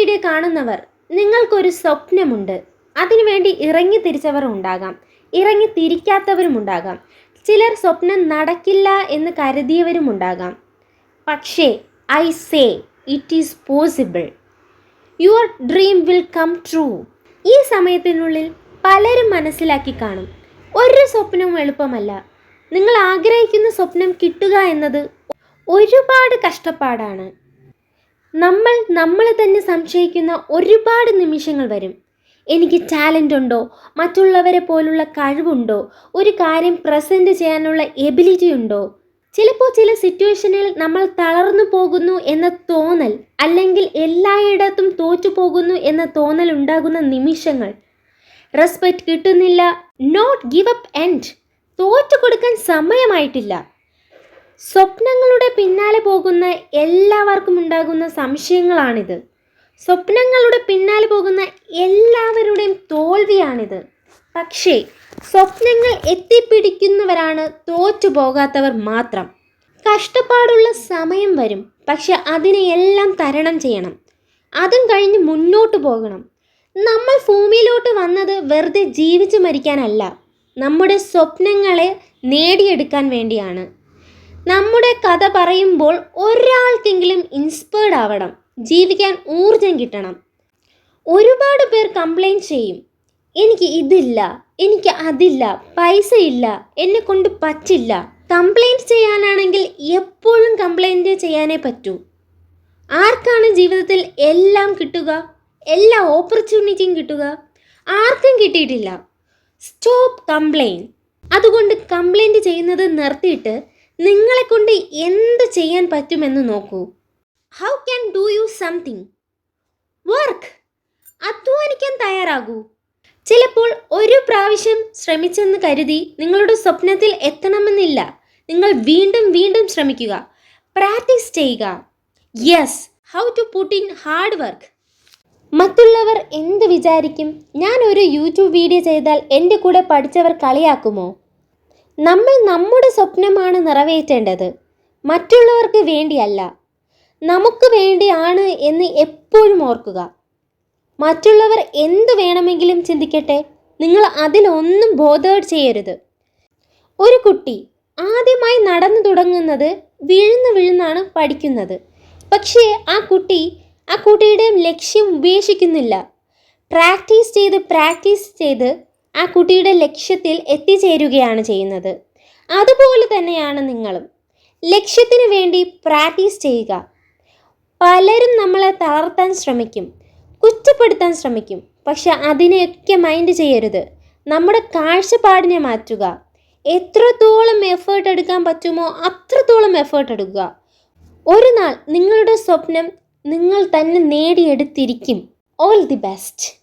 Video കാണുന്നവർ നിങ്ങൾക്കൊരു സ്വപ്നമുണ്ട്. അതിനുവേണ്ടി ഇറങ്ങി തിരിച്ചവർ ഉണ്ടാകാം. ഇറങ്ങി തിരിക്കാത്തവരും ഉണ്ടാകാം. ചിലർ സ്വപ്നം നടക്കില്ല എന്ന് കരുതിയവരും ഉണ്ടാകാം. പക്ഷേ I say it is possible. Your dream will come true. ഈ സമയത്തിനുള്ളിൽ പലരും മനസ്സിലാക്കി കാണും. ഒരു സ്വപ്നവും എളുപ്പമല്ല. നിങ്ങൾ ആഗ്രഹിക്കുന്ന സ്വപ്നം കിട്ടുക എന്നത് ഒരുപാട് കഷ്ടപ്പാടാണ്. നമ്മൾ നമ്മളെ തന്നെ സംശയിക്കുന്ന ഒരുപാട് നിമിഷങ്ങൾ വരും. എനിക്ക് ടാലന്റ് ഉണ്ടോ? മറ്റുള്ളവരെ പോലുള്ള കഴിവുണ്ടോ? ഒരു കാര്യം പ്രസന്റ് ചെയ്യാനുള്ള എബിലിറ്റി ഉണ്ടോ? ചിലപ്പോൾ ചില സിറ്റുവേഷനിൽ നമ്മൾ തളർന്നു പോകുന്നു എന്ന തോന്നൽ അല്ലെങ്കിൽ എല്ലായിടത്തും തോറ്റു പോകുന്നു എന്ന തോന്നൽ ഉണ്ടാകുന്ന നിമിഷങ്ങൾ. റെസ്പെക്റ്റ് കിട്ടുന്നില്ല നോട്ട് ഗിവ് അപ്പ് എൻഡ് തോറ്റു കൊടുക്കാൻ സമയമായിട്ടില്ല. സ്വപ്നങ്ങളുടെ പിന്നാലെ പോകുന്ന എല്ലാവർക്കും ഉണ്ടാകുന്ന സംശയങ്ങളാണിത്. സ്വപ്നങ്ങളുടെ പിന്നാലെ പോകുന്ന എല്ലാവരുടെയും തോൽവിയാണിത്. പക്ഷേ സ്വപ്നങ്ങൾ എത്തിപ്പിടിക്കുന്നവരാണ് തോറ്റു പോകാത്തവർ മാത്രം. കഷ്ടപ്പാടുള്ള സമയം വരും പക്ഷെ അതിനെയെല്ലാം തരണം ചെയ്യണം. അതും കഴിഞ്ഞ് മുന്നോട്ട് പോകണം. നമ്മൾ ഭൂമിയിലോട്ട് വന്നത് വെറുതെ ജീവിച്ചു മരിക്കാനല്ല. നമ്മുടെ സ്വപ്നങ്ങളെ നേടിയെടുക്കാൻ വേണ്ടിയാണ്. നമ്മുടെ കഥ പറയുമ്പോൾ ഒരാൾക്കെങ്കിലും ഇൻസ്പയർഡ് ആവണം. ജീവിക്കാൻ ഊർജം കിട്ടണം. ഒരുപാട് പേർ കംപ്ലൈന്റ് ചെയ്യും. എനിക്ക് ഇതില്ല എനിക്ക് അതില്ല പൈസ ഇല്ല എന്നെ കൊണ്ട് പറ്റില്ല. കംപ്ലൈന്റ് ചെയ്യാനാണെങ്കിൽ എപ്പോഴും കംപ്ലൈന്റ് ചെയ്യാനേ പറ്റൂ. ആർക്കാണ് ജീവിതത്തിൽ എല്ലാം കിട്ടുക? എല്ലാ ഓപ്പർച്യൂണിറ്റിയും കിട്ടുക? ആർക്കും കിട്ടിയിട്ടില്ല. സ്റ്റോപ്പ് കംപ്ലൈൻ അതുകൊണ്ട് കംപ്ലൈന്റ് ചെയ്യുന്നത് നിർത്തിയിട്ട് നിങ്ങളെ കൊണ്ട് എന്ത് ചെയ്യാൻ പറ്റുമെന്ന് നോക്കൂ. How can do you something work അധ്വാനിക്കാൻ തയ്യാറാകൂ. ചിലപ്പോൾ ഒരു പ്രാവശ്യം ശ്രമിച്ചെന്ന് കരുതി നിങ്ങളുടെ സ്വപ്നത്തിൽ എത്തണമെന്നില്ല. നിങ്ങൾ വീണ്ടും വീണ്ടും ശ്രമിക്കുക. പ്രാക്ടീസ് ചെയ്യുക. Yes how to put in hard work മറ്റുള്ളവർ എന്ത് വിചാരിക്കും? ഞാൻ ഒരു യൂട്യൂബ് വീഡിയോ ചെയ്താൽ എന്റെ കൂടെ പഠിച്ചവർ കളിയാക്കുമോ? നമ്മൾ നമ്മുടെ സ്വപ്നമാണ് നിറവേറ്റേണ്ടത്. മറ്റുള്ളവർക്ക് വേണ്ടിയല്ല. നമുക്ക് വേണ്ടിയാണ് എന്ന് എപ്പോഴും ഓർക്കുക. മറ്റുള്ളവർ എന്ത് വേണമെങ്കിലും ചിന്തിക്കട്ടെ. നിങ്ങൾ അതിലൊന്നും ബോധേഡ് ചെയ്യരുത്. ഒരു കുട്ടി ആദ്യമായി നടന്നു തുടങ്ങുന്നത് വീഴുന്ന് വീഴുന്നാണ് പഠിക്കുന്നത്. പക്ഷേ ആ കുട്ടി ആ കുട്ടിയുടെ ലക്ഷ്യം ഉപേക്ഷിക്കുന്നില്ല. പ്രാക്ടീസ് ചെയ്ത് പ്രാക്ടീസ് ചെയ്ത് ആ കുട്ടിയുടെ ലക്ഷ്യത്തിൽ എത്തിച്ചേരുകയാണ് ചെയ്യുന്നത്. അതുപോലെ തന്നെയാണ് നിങ്ങളും. ലക്ഷ്യത്തിന് വേണ്ടി പ്രാക്ടീസ് ചെയ്യുക. പലരും നമ്മളെ തളർത്താൻ ശ്രമിക്കും കുറ്റപ്പെടുത്താൻ ശ്രമിക്കും പക്ഷെ അതിനെയൊക്കെ മൈൻഡ് ചെയ്യരുത്. നമ്മുടെ കാഴ്ചപ്പാടിനെ മാറ്റുക. എത്രത്തോളം എഫേർട്ട് എടുക്കാൻ പറ്റുമോ അത്രത്തോളം എഫേർട്ട് എടുക്കുക. ഒരു നാൾ നിങ്ങളുടെ സ്വപ്നം നിങ്ങൾ തന്നെ നേടിയെടുത്തിരിക്കും. All the best